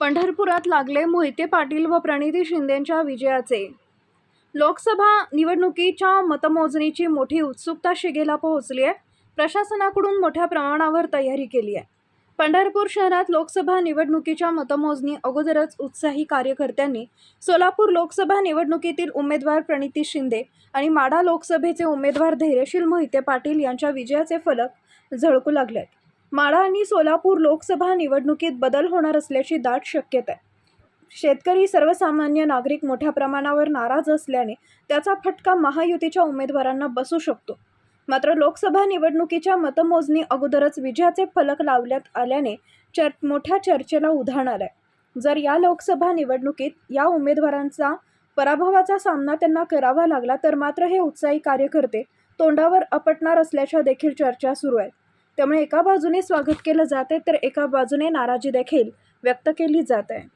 पंढरपुरात लागले मोहिते पाटील व प्रणिती शिंदेंच्या विजयाचे. लोकसभा निवडणुकीच्या मतमोजणीची मोठी उत्सुकता शिगेला पोहोचली आहे. प्रशासनाकडून मोठ्या प्रमाणावर तयारी केली आहे. पंढरपूर शहरात लोकसभा निवडणुकीच्या मतमोजणी अगोदरच उत्साही कार्यकर्त्यांनी सोलापूर लोकसभा निवडणुकीतील उमेदवार प्रणिती शिंदे आणि माडा लोकसभेचे उमेदवार धैर्यशील मोहिते पाटील यांच्या विजयाचे फलक झळकू लागले आहेत माढा आणि सोलापूर लोकसभा निवडणुकीत बदल होणार असल्याची दाट शक्यता आहे. शेतकरी सर्वसामान्य नागरिक मोठ्या प्रमाणावर नाराज असल्याने त्याचा फटका महायुतीच्या उमेदवारांना बसू शकतो. मात्र लोकसभा निवडणुकीच्या मतमोजणी अगोदरच विजयाचे फलक लावण्यात आल्याने चर मोठ्या चर्चेला उधाण आहे जर या लोकसभा निवडणुकीत या उमेदवारांचा पराभवाचा सामना त्यांना करावा लागला तर मात्र हे उत्साही कार्यकर्ते तोंडावर अपटणार असल्याच्या देखील चर्चा सुरू आहेत. त्यामुळे एका बाजूने स्वागत केलं जात आहे तर एका बाजूने नाराजी देखील व्यक्त केली जात आहे